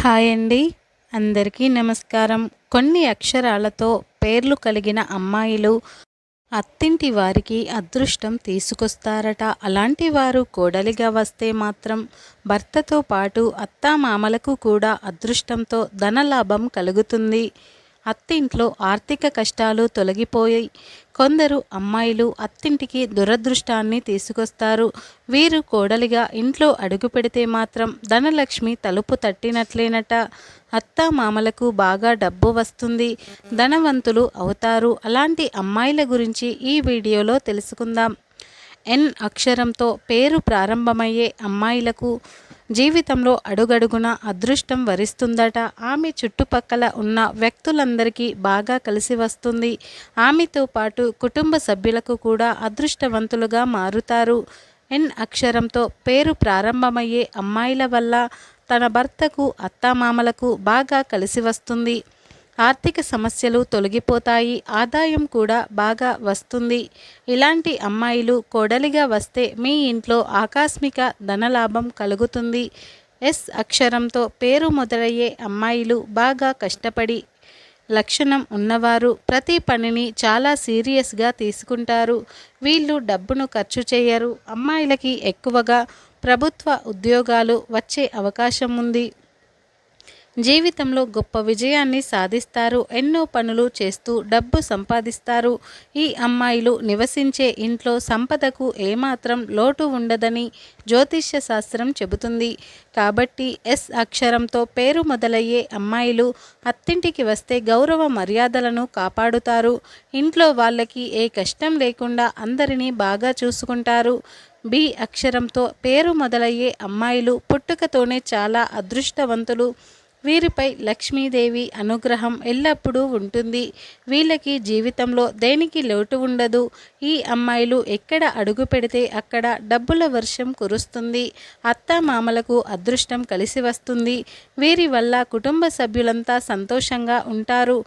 Hi అండి. అందరికీ నమస్కారం. కొన్ని అక్షరాలతో పేర్లు కలిగిన అమ్మాయిలు అత్తింటి వారికి అదృష్టం తీసుకొస్తారట. అలాంటి వారు కోడలిగా వస్తే మాత్రం భర్తతో పాటు అత్తామామలకు కూడా అదృష్టంతో ధనలాభం కలుగుతుంది. అత్తింట్లో ఆర్థిక కష్టాలు తొలగిపోయి కొందరు అమ్మాయిలు అత్తింటికి దురదృష్టాన్ని తీసుకొస్తారు. వీరు కోడలిగా ఇంట్లో అడుగు పెడితే మాత్రం ధనలక్ష్మి తలుపు తట్టినట్లేనట. అత్త మామలకు బాగా డబ్బు వస్తుంది. ధనవంతులు అవుతారు. అలాంటి అమ్మాయిల గురించి ఈ వీడియోలో తెలుసుకుందాం. ఎన్ అక్షరంతో పేరు ప్రారంభమయ్యే అమ్మాయిలకు జీవితంలో అడుగడుగున అదృష్టం వరిస్తుందట. ఆమె చుట్టుపక్కల ఉన్న వ్యక్తులందరికీ బాగా కలిసి వస్తుంది. ఆమెతో పాటు కుటుంబ సభ్యులకు కూడా అదృష్టవంతులుగా మారుతారు. ఎన్ అక్షరంతో పేరు ప్రారంభమయ్యే అమ్మాయిల వల్ల తన భర్తకు అత్తామామలకు బాగా కలిసి వస్తుంది. ఆర్థిక సమస్యలు తొలగిపోతాయి ఆదాయం కూడా బాగా వస్తుంది. ఇలాంటి అమ్మాయిలు కోడలిగా వస్తే మీ ఇంట్లో ఆకస్మిక ధనలాభం కలుగుతుంది. ఎస్ అక్షరంతో పేరు మొదలయ్యే అమ్మాయిలు బాగా కష్టపడి లక్షణం ఉన్నవారు ప్రతి పనిని చాలా సీరియస్గా తీసుకుంటారు. వీళ్ళు డబ్బును ఖర్చు చేయరు. అమ్మాయిలకి ఎక్కువగా ప్రభుత్వ ఉద్యోగాలు వచ్చే అవకాశం ఉంది. జీవితంలో గొప్ప విజయాన్ని సాధిస్తారు ఎన్నో పనులు చేస్తూ డబ్బు సంపాదిస్తారు. ఈ అమ్మాయిలు నివసించే ఇంట్లో సంపదకు ఏమాత్రం లోటు ఉండదని జ్యోతిష్య శాస్త్రం చెబుతుంది. కాబట్టి ఎస్ అక్షరంతో పేరు మొదలయ్యే అమ్మాయిలు అత్తింటికి వస్తే గౌరవ మర్యాదలను కాపాడుతారు. ఇంట్లో వాళ్ళకి ఏ కష్టం లేకుండా అందరినీ బాగా చూసుకుంటారు. బి అక్షరంతో పేరు మొదలయ్యే అమ్మాయిలు పుట్టుకతోనే చాలా అదృష్టవంతులు. వీరిపై లక్ష్మీదేవి అనుగ్రహం ఎల్లప్పుడూ ఉంటుంది. వీళ్ళకి జీవితంలో దేనికి లోటు ఉండదు. ఈ అమ్మాయిలు ఎక్కడ అడుగు పెడితే అక్కడ డబ్బుల వర్షం కురుస్తుంది. అత్తమామలకు అదృష్టం కలిసి వస్తుంది. వీరి వల్ల కుటుంబ సభ్యులంతా సంతోషంగా ఉంటారు.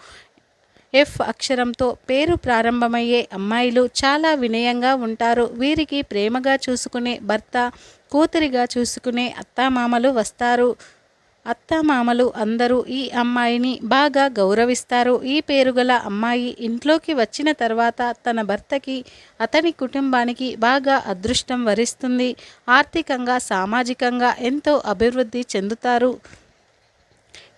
ఎఫ్ అక్షరంతో పేరు ప్రారంభమయ్యే అమ్మాయిలు చాలా వినయంగా ఉంటారు. వీరికి ప్రేమగా చూసుకునే భర్త కూతురిగా చూసుకునే అత్తామామలు వస్తారు. అత్తమామలు అందరూ ఈ అమ్మాయిని బాగా గౌరవిస్తారు. ఈ పేరుగల అమ్మాయి ఇంట్లోకి వచ్చిన తర్వాత తన భర్తకి అతని కుటుంబానికి బాగా అదృష్టం వరిస్తుంది. ఆర్థికంగా సామాజికంగా ఎంతో అభివృద్ధి చెందుతారు.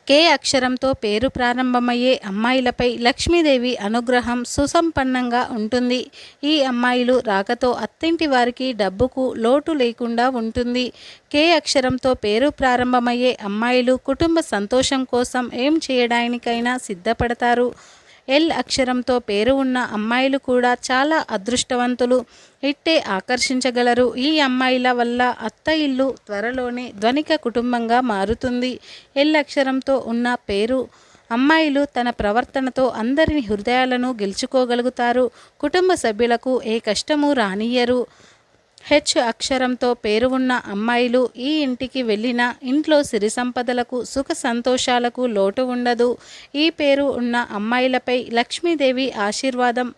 కే అక్షరంతో పేరు ప్రారంభమయ్యే అమ్మాయిలపై లక్ష్మీదేవి అనుగ్రహం సుసంపన్నంగా ఉంటుంది. ఈ అమ్మాయిలు రాకతో అత్తింటి వారికి డబ్బుకు లోటు లేకుండా ఉంటుంది. కే అక్షరంతో పేరు ప్రారంభమయ్యే అమ్మాయిలు కుటుంబ సంతోషం కోసం ఏం చేయడానికైనా సిద్ధపడతారు. ఎల్ అక్షరంతో పేరు ఉన్న అమ్మాయిలు కూడా చాలా అదృష్టవంతులు. ఇట్టే ఆకర్షించగలరు. ఈ అమ్మాయిల వల్ల అత్త ఇల్లు త్వరలోనే ధ్వనిక కుటుంబంగా మారుతుంది. ఎల్ అక్షరంతో ఉన్న పేరు అమ్మాయిలు తన ప్రవర్తనతో అందరిని హృదయాలను గెలుచుకోగలుగుతారు. కుటుంబ సభ్యులకు ఏ కష్టము రానియ్యరు. హెచ్ అక్షరంతో పేరు ఉన్న అమ్మాయిలు ఈ ఇంటికి వెళ్ళిన ఇంట్లో సిరి సంపదలకు సుఖ సంతోషాలకు లోటు ఉండదు. ఈ పేరు ఉన్న అమ్మాయిలపై లక్ష్మీదేవి ఆశీర్వాదం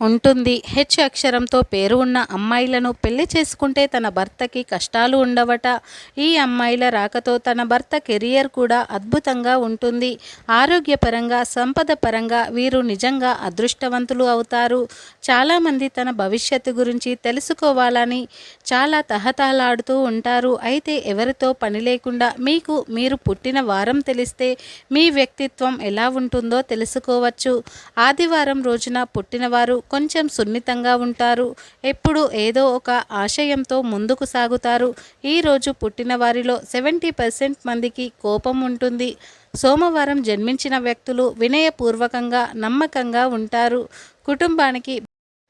ఉంటుంది. హెచ్ అక్షరంతో పేరు ఉన్న అమ్మాయిలను పెళ్ళి చేసుకుంటే తన భర్తకి కష్టాలు ఉండవట. ఈ అమ్మాయిల రాకతో తన భర్త కెరియర్ కూడా అద్భుతంగా ఉంటుంది. ఆరోగ్యపరంగా సంపద పరంగా వీరు నిజంగా అదృష్టవంతులు అవుతారు. చాలామంది తన భవిష్యత్తు గురించి తెలుసుకోవాలని చాలా తహతహలాడుతూ ఉంటారు. అయితే ఎవరితో పని లేకుండా మీకు మీరు పుట్టిన వారం తెలిస్తే మీ వ్యక్తిత్వం ఎలా ఉంటుందో తెలుసుకోవచ్చు. ఆదివారం రోజున పుట్టినవారు కొంచెం సున్నితంగా ఉంటారు. ఎప్పుడు ఏదో ఒక ఆశయంతో ముందుకు సాగుతారు. ఈరోజు పుట్టిన వారిలో సెవెంటీ పర్సెంట్ మందికి కోపం ఉంటుంది. సోమవారం జన్మించిన వ్యక్తులు వినయపూర్వకంగా నమ్మకంగా ఉంటారు. కుటుంబానికి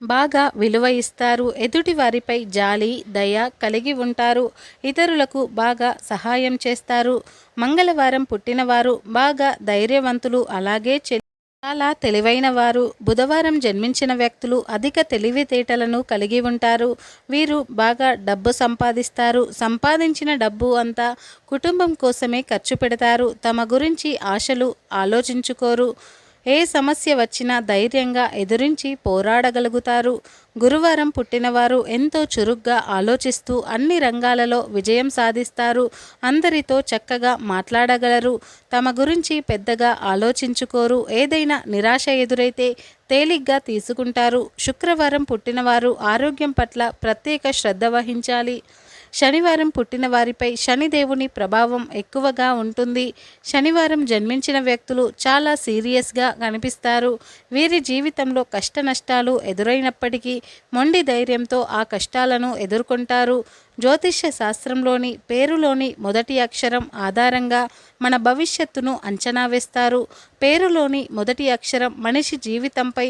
బాగా విలువ ఇస్తారు. ఎదుటి వారిపై జాలి దయ కలిగి ఉంటారు. ఇతరులకు బాగా సహాయం చేస్తారు. మంగళవారం పుట్టినవారు బాగా ధైర్యవంతులు. అలాగే చాలా తెలివైన వారు. బుధవారం జన్మించిన వ్యక్తులు అధిక తెలివితేటలను కలిగి ఉంటారు. వీరు బాగా డబ్బు సంపాదిస్తారు. సంపాదించిన డబ్బు అంతా కుటుంబం కోసమే ఖర్చు పెడతారు. తమ గురించి ఆశలు ఆలోచించుకోరు. ఏ సమస్య వచ్చినా ధైర్యంగా ఎదురించి పోరాడగలుగుతారు. గురువారం పుట్టినవారు ఎంతో చురుగ్గా ఆలోచిస్తూ అన్ని రంగాలలో విజయం సాధిస్తారు. అందరితో చక్కగా మాట్లాడగలరు. తమ గురించి పెద్దగా ఆలోచించుకోరు. ఏదైనా నిరాశ ఎదురైతే తేలిగ్గా తీసుకుంటారు. శుక్రవారం పుట్టినవారు ఆరోగ్యం పట్ల ప్రత్యేక శ్రద్ధ వహించాలి. శనివారం పుట్టిన వారిపై శనిదేవుని ప్రభావం ఎక్కువగా ఉంటుంది. శనివారం జన్మించిన వ్యక్తులు చాలా సీరియస్గా కనిపిస్తారు. వీరి జీవితంలో కష్ట నష్టాలు ఎదురైనప్పటికీ మొండి ధైర్యంతో ఆ కష్టాలను ఎదుర్కొంటారు. జ్యోతిష్య శాస్త్రంలోని పేరులోని మొదటి అక్షరం ఆధారంగా మన భవిష్యత్తును అంచనా వేస్తారు. పేరులోని మొదటి అక్షరం మనిషి జీవితంపై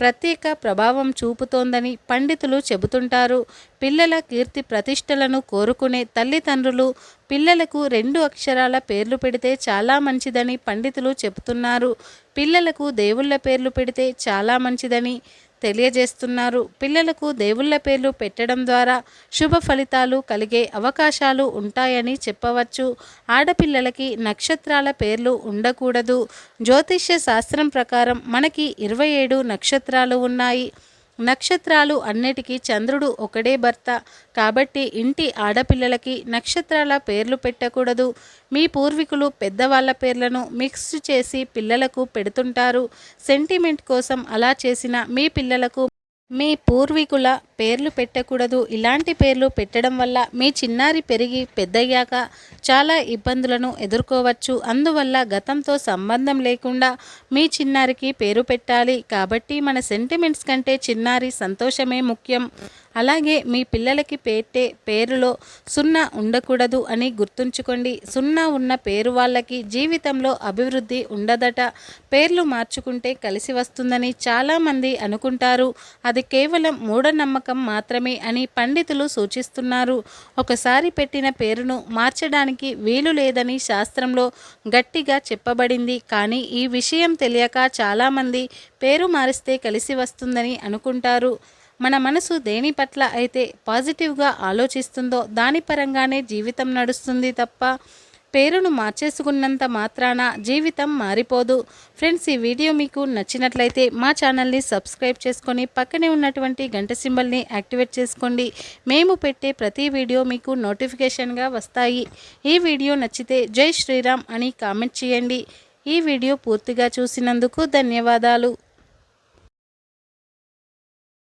ప్రత్యేక ప్రభావం చూపుతోందని పండితులు చెబుతుంటారు. పిల్లల కీర్తి ప్రతిష్టలను కోరుకునే తల్లిదండ్రులు పిల్లలకు రెండు అక్షరాల పేర్లు పెడితే చాలా మంచిదని పండితులు చెబుతున్నారు. పిల్లలకు దేవుళ్ళ పేర్లు పెడితే చాలా మంచిదని తెలియజేస్తున్నారు. పిల్లలకు దేవుళ్ళ పేర్లు పెట్టడం ద్వారా శుభ ఫలితాలు కలిగే అవకాశాలు ఉంటాయని చెప్పవచ్చు. ఆడపిల్లలకి నక్షత్రాల పేర్లు ఉండకూడదు. జ్యోతిష్య శాస్త్రం ప్రకారం మనకి ఇరవై ఏడు నక్షత్రాలు ఉన్నాయి. నక్షత్రాలు అన్నిటికీ చంద్రుడు ఒకడే భర్త. కాబట్టి ఇంటి ఆడపిల్లలకి నక్షత్రాల పేర్లు పెట్టకూడదు. మీ పూర్వీకులు పెద్దవాళ్ళ పేర్లను మిక్స్ చేసి పిల్లలకు పెడుతుంటారు. సెంటిమెంట్ కోసం అలా చేసిన మీ పిల్లలకు మీ పూర్వీకుల పేర్లు పెట్టకూడదు. ఇలాంటి పేర్లు పెట్టడం వల్ల మీ చిన్నారి పెరిగి పెద్దయ్యాక చాలా ఇబ్బందులను ఎదుర్కోవచ్చు. అందువల్ల గతంతో సంబంధం లేకుండా మీ చిన్నారికి పేరు పెట్టాలి. కాబట్టి మన సెంటిమెంట్స్ కంటే చిన్నారి సంతోషమే ముఖ్యం. అలాగే మీ పిల్లలకి పెట్టే పేరులో సున్నా ఉండకూడదు అని గుర్తుంచుకోండి. సున్నా ఉన్న పేరు వాళ్ళకి జీవితంలో అభివృద్ధి ఉండదట. పేర్లు మార్చుకుంటే కలిసి వస్తుందని చాలామంది అనుకుంటారు. అది కేవలం మూఢనమ్మకం మాత్రమే అని పండితులు సూచిస్తున్నారు. ఒకసారి పెట్టిన పేరును మార్చడానికి వీలు లేదని శాస్త్రంలో గట్టిగా చెప్పబడింది. కానీ ఈ విషయం తెలియక చాలామంది పేరు మారిస్తే కలిసి వస్తుందని అనుకుంటారు. మన మనసు దేని పట్ల అయితే పాజిటివ్గా ఆలోచిస్తుందో దాని పరంగానే జీవితం నడుస్తుంది తప్ప పేరును మార్చేసుకున్నంత మాత్రాన జీవితం మారిపోదు. ఫ్రెండ్స్ ఈ వీడియో మీకు నచ్చినట్లయితే మా ఛానల్ని సబ్స్క్రైబ్ చేసుకొని పక్కనే ఉన్నటువంటి గంట సింబల్ని యాక్టివేట్ చేసుకోండి. మేము పెట్టే ప్రతి వీడియో మీకు నోటిఫికేషన్గా వస్తాయి. ఈ వీడియో నచ్చితే జై శ్రీరామ్ అని కామెంట్ చేయండి. ఈ వీడియో పూర్తిగా చూసినందుకు ధన్యవాదాలు.